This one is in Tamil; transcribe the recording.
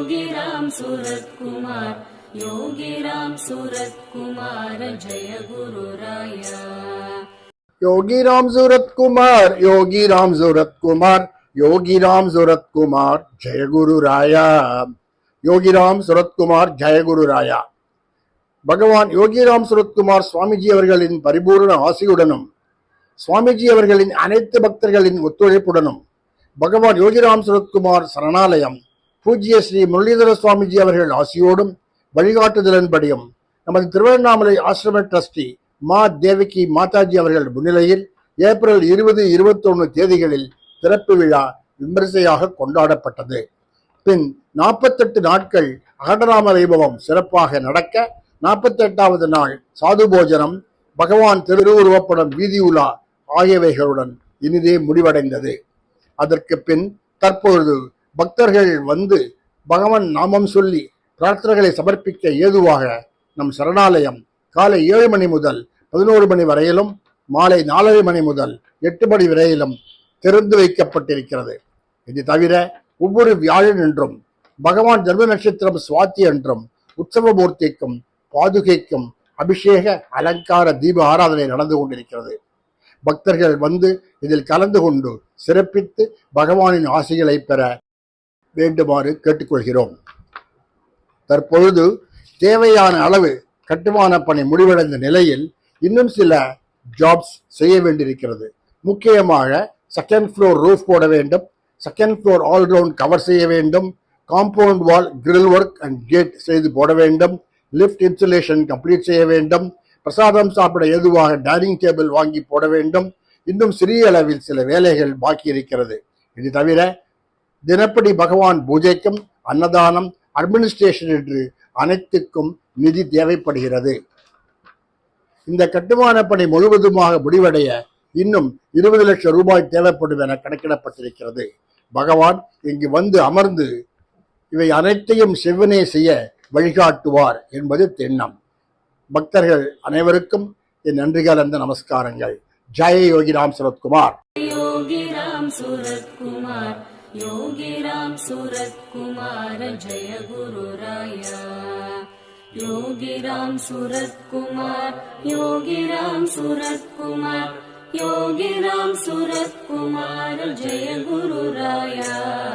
योगी राम सूरत कुमार योगी राम सूरत कुमार जय गुरु राया योगी राम सूरत कुमार योगी राम सूरत कुमार योगी राम सूरत कुमार जय गुरु राया யோகி ராம் சுரத்குமார் ஜெயகுரு ராயா பகவான் யோகிராம் சுரத்குமார் சுவாமிஜி அவர்களின் பரிபூர்ண ஆசியுடனும் சுவாமிஜி அவர்களின் அனைத்து பக்தர்களின் ஒத்துழைப்புடனும் பகவான் யோகிராம் சுரத்குமார் சரணாலயம் பூஜ்ய ஸ்ரீ முரளிதர சுவாமிஜி அவர்கள் ஆசியோடும் வழிகாட்டுதலின்படியும் நமது திருவண்ணாமலை ஆசிரம டிரஸ்டி மா தேவகி மாதாஜி அவர்கள் முன்னிலையில் ஏப்ரல் இருபது இருபத்தொன்னு தேதிகளில் திறப்பு விழா விமரிசையாக கொண்டாடப்பட்டது. பின் நாற்பத்தெட்டு நாட்கள் அகண்டராம வைபவம் சிறப்பாக நடக்க நாற்பத்தெட்டாவது நாள் சாது போஜனம் பகவான் திருவுருவப்படம் வீதி உலா ஆகியவைகளுடன் இனிதே முடிவடைந்தது. அதற்கு பின் தற்பொழுது பக்தர்கள் வந்து பகவான் நாமம் சொல்லி பிரார்த்தனைகளை சமர்ப்பிக்க ஏதுவாக நம் சரணாலயம் காலை ஏழு மணி முதல் பதினோரு மணி வரையிலும் மாலை நாலரை மணி முதல் எட்டு மணி வரையிலும் திறந்து வைக்கப்பட்டிருக்கிறது. இது தவிர ஒவ்வொரு வியாழன் என்றும் பகவான் ஜென்ம நட்சத்திரம் சுவாத்தி என்றும் உற்சவமூர்த்திக்கும் பாதுகைக்கும் அபிஷேக அலங்கார தீப ஆராதனை நடந்து கொண்டிருக்கிறது. பக்தர்கள் வந்து இதில் கலந்து கொண்டு சிறப்பித்து பகவானின் ஆசைகளை பெற வேண்டுமாறு கேட்டுக்கொள்கிறோம். தற்பொழுது தேவையான அளவு கட்டுமான பணி முடிவடைந்த நிலையில் இன்னும் சில ஜாப்ஸ் செய்ய வேண்டியிருக்கிறது. முக்கியமாக செகண்ட் ஃப்ளோர் ரூஃப் போட வேண்டும் செகண்ட் ஃப்ளோர் ஆல்ரவுண்ட் கவர் செய்ய வேண்டும் compound wall grill work and gate செய்து போட வேண்டும் லிஃப்ட் இன்சுலேஷன் கம்ப்ளீட் செய்ய வேண்டும் பிரசாதம் சாப்பிட ஏதுவாக டைனிங் டேபிள் வாங்கி போட வேண்டும் இன்னும் சிறிய அளவில் சில வேலைகள் பாக்கி இருக்கிறது. இது தவிர தினப்படி பகவான் பூஜைக்கும் அன்னதானம் அட்மினிஸ்ட்ரேஷன் என்று அனைத்துக்கும் நிதி தேவைப்படுகிறது. இந்த கட்டுமான பணி முழுவதுமாக முடிவடைய இன்னும் இருபது லட்சம் ரூபாய் தேவைப்படும் என கணக்கிடப்பட்டிருக்கிறது. பகவான் இங்கு வந்து அமர்ந்து இவை அனைத்தையும் செவ்வனே செய்ய வழிகாட்டுவார் என்பது தென்னம் பக்தர்கள் அனைவருக்கும் என் நன்றிகள் அந்த நமஸ்காரங்கள். ஜெய யோகி ராம் சுரத்குமார். யோகி ராம் சுரத்குமார். योगी सुरत्कुमार जय गुरुराया। योगी सुरत्कुमार सूरत् सुरत्कुमार योगी सुरत्कुमार जय गुरुराया।